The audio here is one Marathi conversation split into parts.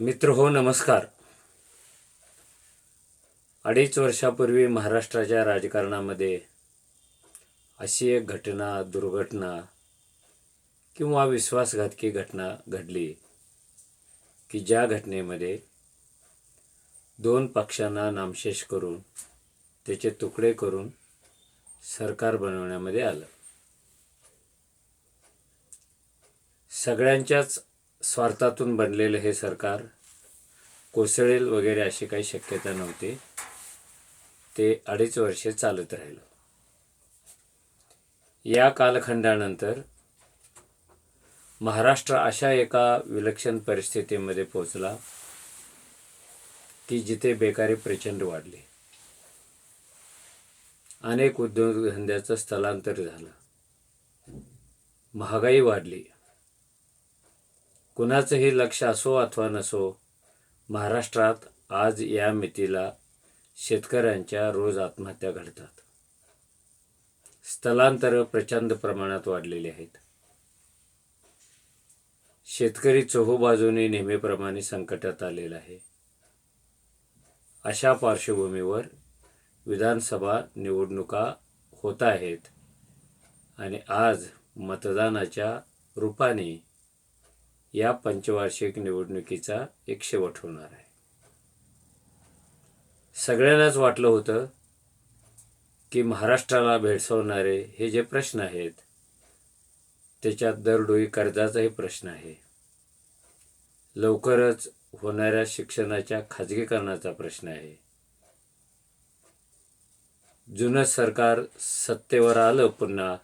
मित्र हो नमस्कार. अडीच वर्षापूर्वी महाराष्ट्राच्या राजकारणामध्ये अशी एक घटना दुर्घटना किंवा विश्वासघातकी घटना घडली की ज्या घटनेमध्ये दोन पक्षांना नामशेष करून त्याचे तुकडे करून सरकार बनवण्यामध्ये आलं. सगळ्यांच्याच स्वार्थातून बनलेलं हे सरकार कोसळेल वगैरे अशी काही शक्यता नव्हती. ते अडीच वर्षे चालत राहिलं. या कालखंडानंतर महाराष्ट्र अशा एका विलक्षण परिस्थितीमध्ये पोचला की जिथे बेकारी प्रचंड वाढली. अनेक उद्योगधंद्याचं स्थलांतर झालं. महागाई वाढली. कुणाचंही लक्ष असो अथवा नसो महाराष्ट्रात आज या मितीला शेतकऱ्यांच्या रोज आत्महत्या घडतात. स्थलांतर प्रचंड प्रमाणात वाढलेली आहेत. शेतकरी चहूबाजूने नेहमीप्रमाणे संकटात आलेला आहे. अशा पार्श्वभूमीवर विधानसभा निवडणुका होत आहेत आणि आज मतदानाच्या रूपाने या पंचवार्षिक निवडणुकीचा एक शेवट होणार आहे. सगळ्यांनाच वाटलं होतं की महाराष्ट्राला भेडसावणारे हे जे प्रश्न आहेत त्याच्यात दरडोई कर्जाचाही प्रश्न आहे. लवकरच होणाऱ्या शिक्षणाच्या खाजगीकरणाचा प्रश्न आहे. जुनं सरकार सत्तेवर आलं पुन्हा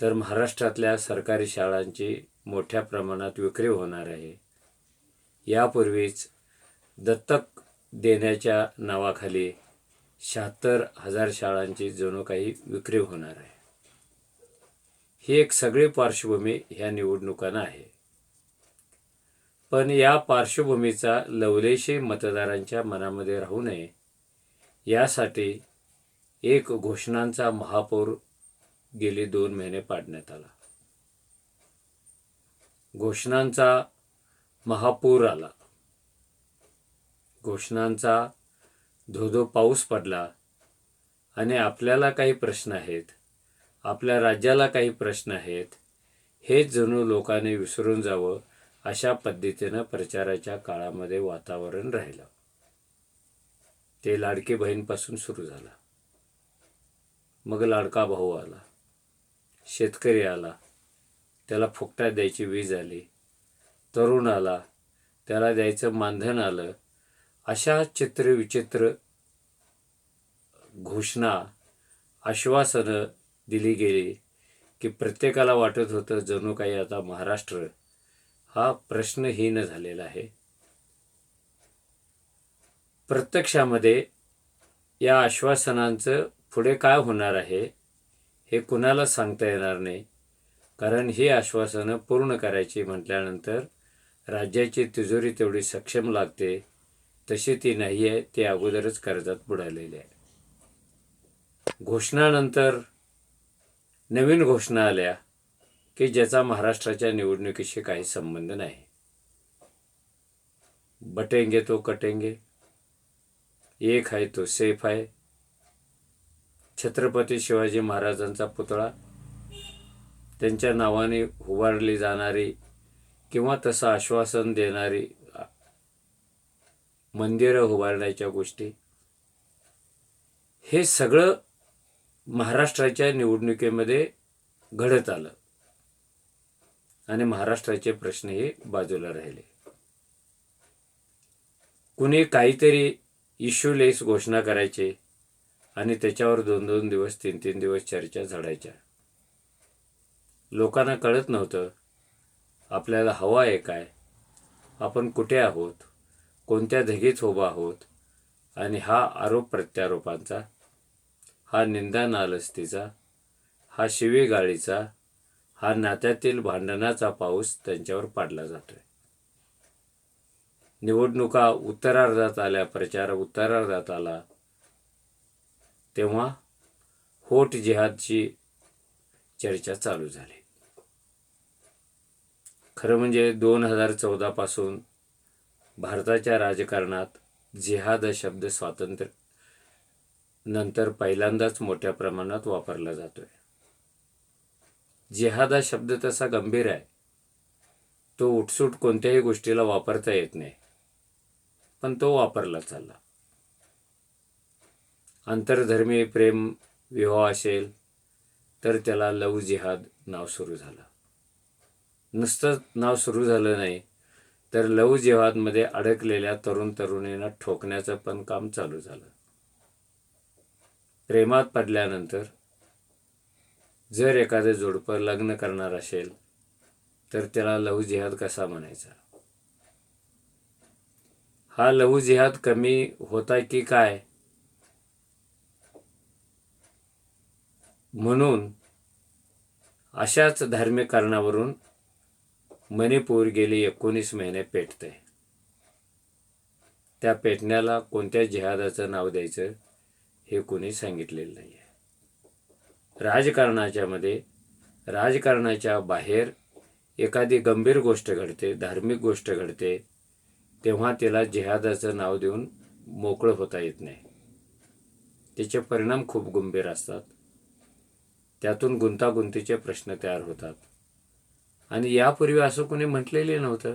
तर महाराष्ट्रातल्या सरकारी शाळांची मोठ्या प्रमाणात विक्री होणार आहे. यापूर्वीच दत्तक देण्याच्या नावाखाली शहात्तर हजार शाळांची जणू काही विक्री होणार आहे. ही एक सगळी पार्श्वभूमी ह्या निवडणुकांना आहे. पण या पार्श्वभूमीचा लवलेशी मतदारांच्या मनामध्ये राहू नये यासाठी एक घोषणांचा महापौर गेले दोन महिने पाडण्यात आला. घोषणांचा महापूर आला. घोषणांचा धोधो पाऊस पडला आणि आपल्याला काही प्रश्न आहेत आपल्या राज्याला काही प्रश्न आहेत हेच जणू लोकांनी विसरून जावं अशा पद्धतीनं प्रचाराच्या काळामध्ये वातावरण राहिलं. ते लाडकी बहीणपासून सुरू झाला. मग लाडका भाऊ आला. शेतकरी आला. त्याला फुकटा द्यायची वीज आली. तरुण आला त्याला द्यायचं मानधन आलं. अशा चित्रविचित्र घोषणा आश्वासनं दिली गेली की प्रत्येकाला वाटत होतं जणू काही आता महाराष्ट्र हा प्रश्नहीन झालेला आहे. प्रत्यक्षामध्ये या आश्वासनांचं पुढे काय होणार आहे हे कुणाला सांगता येणार नाही. कारण ही आश्वासनं पूर्ण करायची म्हटल्यानंतर राज्याची तिजोरी तेवढी सक्षम लागते तशी ती नाही आहे ते अगोदरच कर्जात बुडालेली आहे. घोषणानंतर नवीन घोषणा आल्या की ज्याचा महाराष्ट्राच्या निवडणुकीशी काही संबंध नाही. बटेंगे तो कटेंगे एक आहे तो सेफ आहे. छत्रपती शिवाजी महाराजांचा पुतळा त्यांच्या नावाने उभारली जाणारी किंवा तसं आश्वासन देणारी मंदिरं उभारण्याच्या गोष्टी. हे सगळं महाराष्ट्राच्या निवडणुकीमध्ये घडत आलं. आणि महाराष्ट्राचे प्रश्न हे बाजूला राहिले. कुणी काहीतरी इश्यूलेस घोषणा करायचे आणि त्याच्यावर दोन दोन दिवस तीन तीन दिवस चर्चा झडायच्या. लोकांना कळत नव्हतं आपल्याला हवं आहे काय. आपण कुठे आहोत? कोणत्या धगीत उभा आहोत? आणि हा आरोप प्रत्यारोपांचा हा निंदा नालस्तीचा हा शिवीगाळीचा हा नात्यातील भांडणाचा पाऊस त्यांच्यावर पाडला जातोय. निवडणुका उत्तरार्धात आल्या प्रचार उत्तरार्धात आला तेव्हा होट जिहादची चर्चा चालू झाली. खरं म्हणजे दोन हजार चौदापासून भारताच्या राजकारणात जिहाद हा शब्द स्वातंत्र्य नंतर पहिल्यांदाच मोठ्या प्रमाणात वापरला जातोय. जिहाद हा शब्द तसा गंभीर आहे. तो उठसूट कोणत्याही गोष्टीला वापरता येत नाही पण तो वापरला चालला. आंतरधर्मीय प्रेम विवाह असेल तर त्याला लव जिहाद नाव सुरू झालं. नुसतंच नाव सुरू झालं नाही तर लव जिहादमध्ये अडकलेल्या तरुण तरुणींना ठोकण्याचं पण काम चालू झालं. प्रेमात पडल्यानंतर जर एखादं जोडपं लग्न करणार असेल तर त्याला लव जिहाद कसा म्हणायचा? हा लहू जिहाद कमी होता की काय? म्हणून अशाच धार्मिक कारणावरून मणिपूर गेली एकोणीस महिने पेटते. त्या पेटण्याला कोणत्या जिहादाचं नाव द्यायचं हे कोणी सांगितलेलं नाही आहे राजकारणाच्यामध्ये राजकारणाच्या बाहेर एखादी गंभीर गोष्ट घडते धार्मिक गोष्ट घडते तेव्हा त्याला जिहादाचं नाव देऊन मोकळं होता येत नाही. त्याचे परिणाम खूप गंभीर असतात. त्यातून गुंतागुंतीचे प्रश्न तयार होतात. आणि यापूर्वी असं कोणी म्हटलेले नव्हतं.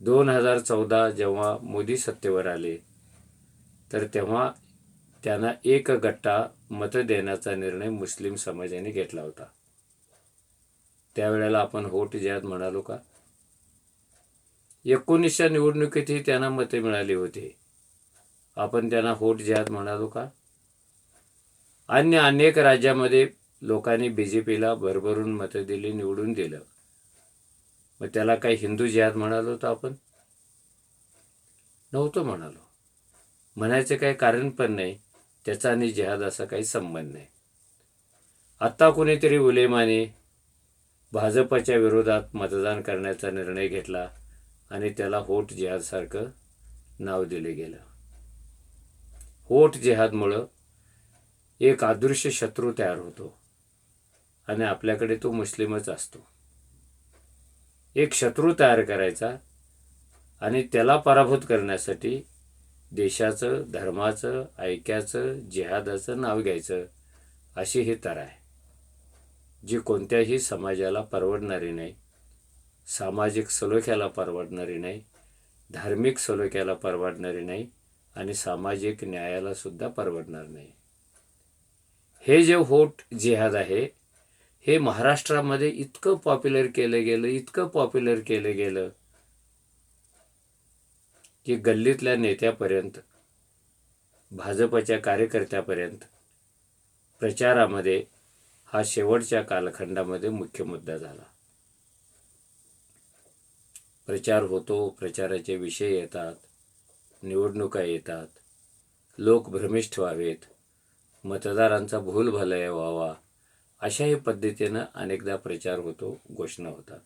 दोन हजार चौदा जेव्हा मोदी सत्तेवर आले तर तेव्हा त्यांना एक गट्टा मतं देण्याचा निर्णय मुस्लिम समाजाने घेतला होता. त्यावेळेला आपण होट जिहाद म्हणालो का? एकोणीसच्या निवडणुकीतही त्यांना मते मिळाली होती. आपण त्यांना होट जिहाद म्हणालो का? अन्य अनेक राज्यामध्ये लोकांनी बी जे पीला भरभरून मतं दिली निवडून दिलं. मग त्याला काही हिंदू जिहाद म्हणालो तर आपण? नव्हतं म्हणालो. म्हणायचं काही कारण पण नाही त्याचा आणि जिहाद असा काही संबंध नाही. आत्ता कोणीतरी उलेमाने भाजपच्या विरोधात मतदान करण्याचा निर्णय घेतला आणि त्याला होट जिहादसारखं नाव दिले गेलं. होट जिहादमुळं एक अदृश्य शत्रू तयार होतो. आणि आपल्याकडे तो मुस्लिमच असतो. एक शत्रू तयार करायचा आणि त्याला पराभूत करण्यासाठी देशाचं धर्माचं ऐक्याचं जिहादाचं नाव घ्यायचं अशी ही तर आहे जी कोणत्याही समाजाला परवडणारी नाही सामाजिक सलोख्याला परवडणारी नाही धार्मिक सलोख्याला परवडणारी नाही आणि सामाजिक न्यायाला सुद्धा परवडणार नाही. हे जे होट जिहाद आहे हे महाराष्ट्रामध्ये इतकं पॉप्युलर केलं गेलं इतकं पॉप्युलर केलं गेलं की गल्लीतल्या नेत्यापर्यंत भाजपच्या कार्यकर्त्यापर्यंत प्रचारामध्ये हा शेवटच्या कालखंडामध्ये मुख्य मुद्दा झाला. प्रचार होतो प्रचाराचे विषय येतात निवडणुका येतात लोक भ्रमिष्ठ व्हावेत मतदारांचा भूलभलय व्हावा अशाही पद्धतीनं अनेकदा प्रचार होतो घोषणा होतात.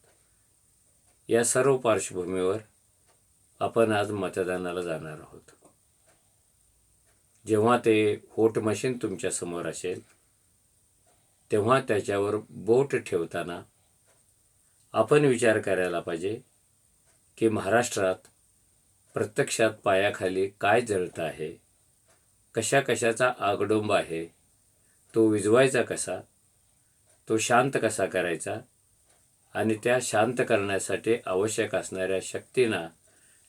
या सर्व पार्श्वभूमीवर आपण आज मतदानाला जाणार आहोत. जेव्हा ते व्होट मशीन तुमच्यासमोर असेल तेव्हा त्याच्यावर बोट ठेवताना आपण विचार करायला पाहिजे की महाराष्ट्रात प्रत्यक्षात पायाखाली काय जळतं आहे कशा कशाचा आगडोंब आहे तो विजवायचा कसा? तो शांत कसा करायचा? आणि त्या शांत करण्यासाठी आवश्यक असणाऱ्या शक्तींना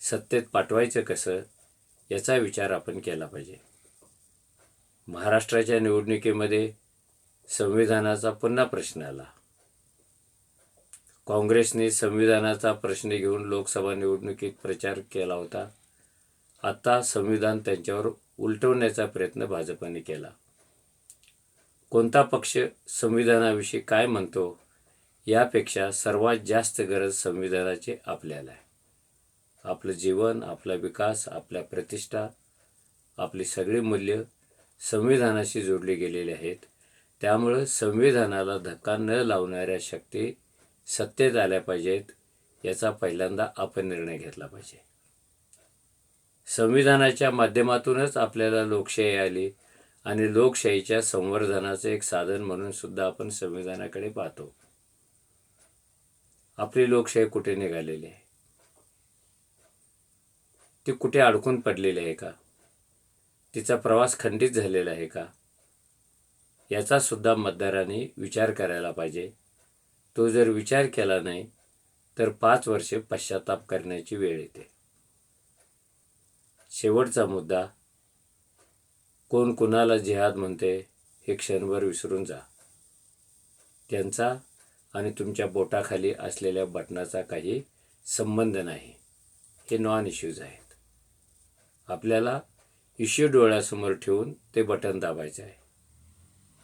सत्तेत पाठवायचं कसं? याचा विचार आपण केला पाहिजे. महाराष्ट्राच्या निवडणुकीमध्ये संविधानाचा पुन्हा प्रश्न आला. काँग्रेसने संविधानाचा प्रश्न घेऊन लोकसभा निवडणुकीत प्रचार केला होता. आता संविधान त्यांच्यावर उलटवण्याचा प्रयत्न भाजपने केला. कोणता पक्ष संविधानाविषयी काय म्हणतो यापेक्षा सर्वात जास्त गरज संविधानाची आपल्याला आहे. आपलं जीवन आपला विकास आपल्या प्रतिष्ठा आपली सगळी मूल्य संविधानाशी जोडली गेलेली आहेत. त्यामुळं संविधानाला धक्का न लावणाऱ्या शक्ती सत्तेत आल्या पाहिजेत याचा पहिल्यांदा आपण निर्णय घेतला पाहिजे. संविधानाच्या माध्यमातूनच आपल्याला लोकशाही आली आणि लोकशाहीच्या संवर्धनाचं एक साधन म्हणून सुद्धा आपण संविधानाकडे पाहतो. आपली लोकशाही कुठे निघालेली आहे? ती कुठे अडकून पडलेली आहे का? तिचा प्रवास खंडित झालेला आहे का? याचा सुद्धा मतदारांनी विचार करायला पाहिजे. तो जर विचार केला नाही तर पाच वर्षे पश्चाताप करण्याची वेळ येते. शेवटचा मुद्दा कोण कुणाला जिहाद म्हणते हे क्षणभर विसरून जा. त्यांचा आणि तुमच्या बोटाखाली असलेल्या बटनाचा काही संबंध नाही. हे नॉन इश्यूज आहेत. आपल्याला इश्यू डोळ्यासमोर ठेवून ते बटन दाबायचे आहे.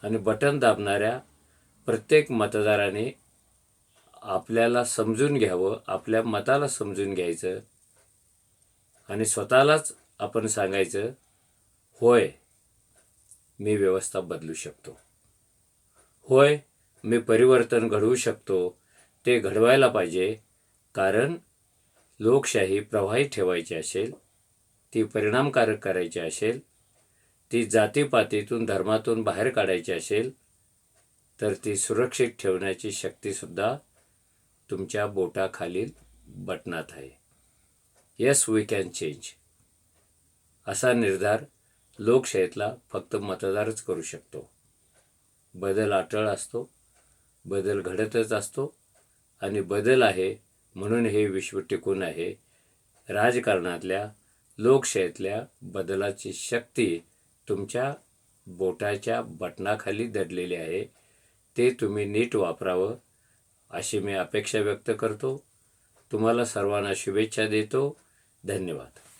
आणि बटन दाबणाऱ्या प्रत्येक मतदाराने आपल्याला समजून घ्यावं आपल्या मताला समजून घ्यायचं आणि स्वतःलाच आपण सांगायचं होय मी व्यवस्था बदलू शकतो. होय मी परिवर्तन घडवू शकतो. ते घडवायला पाहिजे कारण लोकशाही प्रवाही ठेवायची असेल ती परिणामकारक करायची असेल ती जातीपातीतून धर्मातून बाहेर काढायची असेल तर ती सुरक्षित ठेवण्याची शक्तीसुद्धा तुमच्या बोटाखालील बटनात आहे. येस वी कॅन चेंज असा निर्धार लोकशाहीतला फक्त मतदारच करू शकतो. बदल अटळ असतो बदल घडतच असतो आणि बदल आहे म्हणून हे विश्व टिकून आहे. राजकारणातल्या लोकशाहीतल्या बदलाची शक्ती तुमच्या बोटाच्या बटणाखाली दडलेली आहे. ते तुम्ही नीट वापरावं अशी मी अपेक्षा व्यक्त करतो. तुम्हाला सर्वांना शुभेच्छा देतो. धन्यवाद.